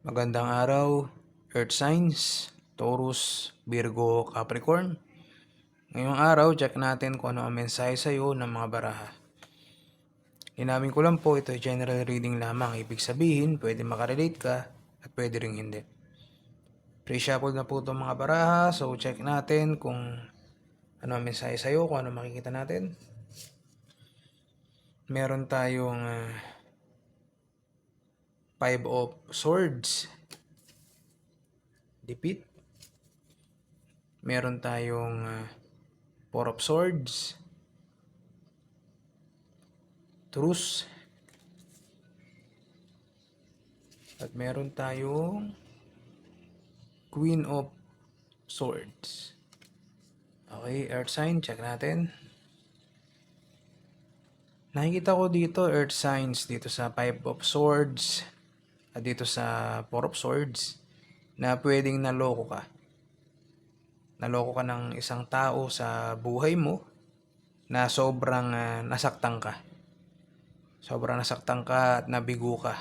Magandang araw, Earth Signs, Taurus, Virgo, Capricorn. Ngayong araw, check natin kung ano ang mensahe sa iyo ng mga baraha. Inamin ko lang po, ito general reading lamang. Ibig sabihin, pwede makarelate ka at pwede ring hindi. Pre-shuffle na po itong mga baraha, so check natin kung ano ang mensahe sa iyo, kung ano makikita natin. Meron tayong ah, Five of Swords. Dipit. Meron tayong uh, Four of Swords. Truce. At meron tayong Queen of Swords. Okay, Earth sign, check natin. Nakikita ko dito Earth signs dito sa Five of Swords dito sa Four of Swords na pwedeng naloko ka. Naloko ka ng isang tao sa buhay mo na sobrang ah, nasaktan ka. Sobrang nasaktan ka at nabigo ka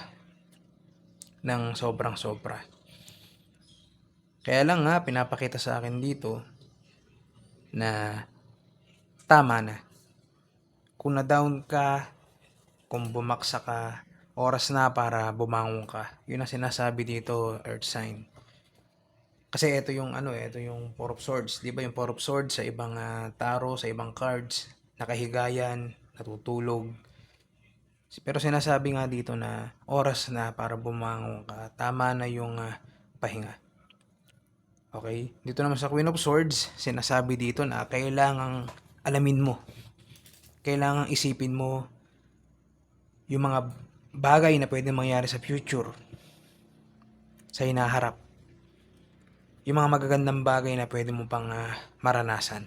ng sobrang sobra. Kaya lang nga, pinapakita sa akin dito na tama na. Kung na-down ka, kung bumaksa ka, oras na para bumangon ka. Yun ang sinasabi dito, Earth Sign. Kasi ito yung ano, eh, ito yung Four of Swords. Di ba yung Four of Swords sa ibang ah, taro, sa ibang cards, nakahigayan, natutulog. Pero sinasabi nga dito na oras na para bumangon ka. Tama na yung ah, pahinga. Okay? Dito naman sa Queen of Swords, sinasabi dito na kailangang alamin mo. Kailangang isipin mo yung mga bagay na pwede mangyari sa future. Sa hinaharap. Yung mga magagandang bagay na pwede mo pang ah, maranasan.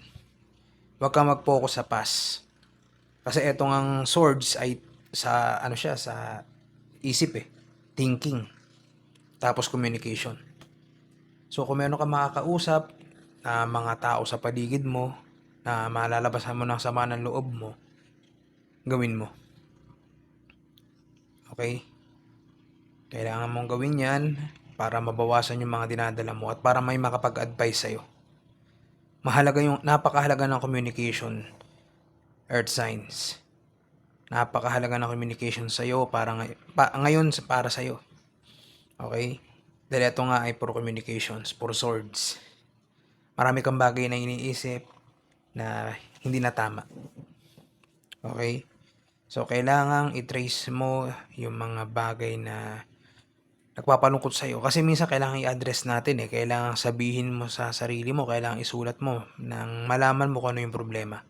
Huwag kang mag-focus sa past. Kasi etong ang swords ay sa ano siya sa isip eh, thinking. Tapos communication. So kung meron ka makakausap na mga tao sa paligid mo na malalabasan mo ng sama ng loob mo, gawin mo. Okay? Kailangan mong gawin yan para mabawasan yung mga dinadala mo at para may makapag-advise sa'yo. Mahalaga yung, napakahalaga ng communication, earth signs. Napakahalaga ng communication sa'yo para ngay- pa, ngayon para sa'yo. Okay? Dahil ito nga ay puro communications, puro swords. Marami kang bagay na iniisip na hindi na tama. Okay? So, kailangang i-trace mo yung mga bagay na nagpapalungkot sa'yo. Kasi minsan kailangan i-address natin eh. Kailangan sabihin mo sa sarili mo, kailangan isulat mo nang malaman mo kung ano yung problema.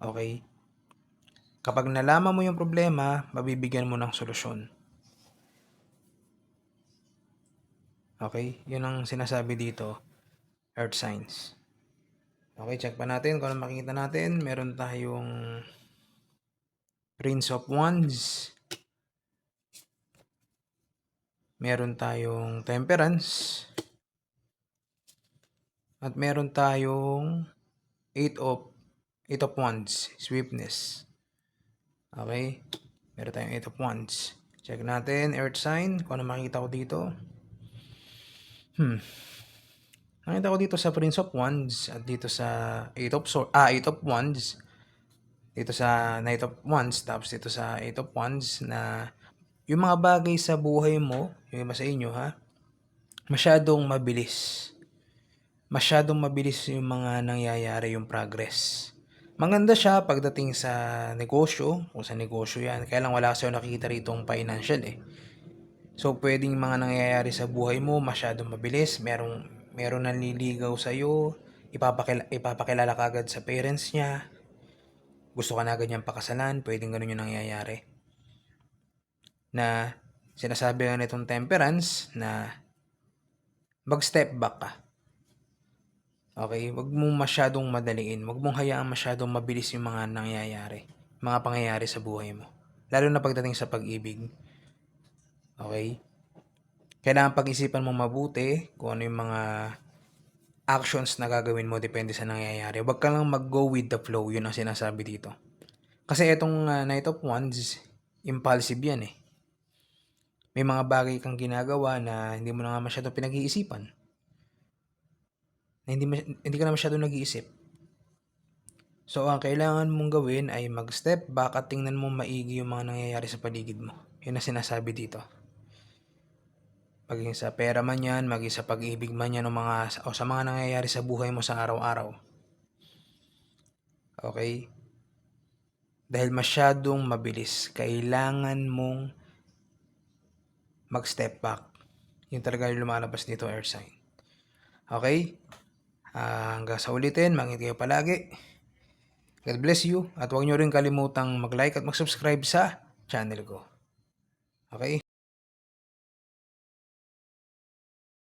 Okay? Kapag nalaman mo yung problema, mabibigyan mo ng solusyon. Okay? Yun ang sinasabi dito. Earth signs. Okay, check pa natin kung ano makikita natin. Meron tayong Prince of Wands. Meron tayong Temperance. At meron tayong Eight of Eight of Wands, Swiftness. Okay? Meron tayong Eight of Wands. Check natin, Earth sign, kung ano makikita ko dito. Hmm. Nakita ko dito sa Prince of Wands at dito sa Eight of Swords, ah, Eight of Wands. Dito sa Knight of Wands, tapos dito sa Eight of Wands na yung mga bagay sa buhay mo, yung iba sa inyo ha, masyadong mabilis. Masyadong mabilis yung mga nangyayari yung progress. Maganda siya pagdating sa negosyo, kung sa negosyo yan. Kaya lang wala kasi nakikita rito ang financial eh. So, pwedeng mga nangyayari sa buhay mo, masyadong mabilis. Merong, meron nanliligaw sa'yo, ipapakila, ipapakilala ka agad sa parents niya. Gusto ka na agad pakasalan, pwedeng ganun yung nangyayari. Na, sinasabi nga nitong temperance na mag-step back ka. Okay? Huwag mong masyadong madaliin. Huwag mong hayaan masyadong mabilis yung mga nangyayari. Mga pangyayari sa buhay mo. Lalo na pagdating sa pag-ibig. Okay? Kailangan pag-isipan mo mabuti kung ano yung mga actions na gagawin mo depende sa nangyayari. Huwag ka lang mag-go with the flow. Yun ang sinasabi dito. Kasi itong uh, Knight of Wands, impulsive yan eh. may mga bagay kang ginagawa na hindi mo na nga masyado pinag-iisipan. Na hindi, hindi ka na masyado nag-iisip. So, ang kailangan mong gawin ay mag-step back at tingnan mo maigi yung mga nangyayari sa paligid mo. Yun ang sinasabi dito. Maging sa pera man yan, maging sa pag-ibig man yan, o, mga, o sa mga nangyayari sa buhay mo sa araw-araw. Okay? Dahil masyadong mabilis, kailangan mong mag-step back. Yun talaga yung lumalabas dito, air sign. Okay? Ah, hanggang sa ulitin, mangit kayo palagi. God bless you. At huwag nyo rin kalimutang mag-like at mag-subscribe sa channel ko. Okay?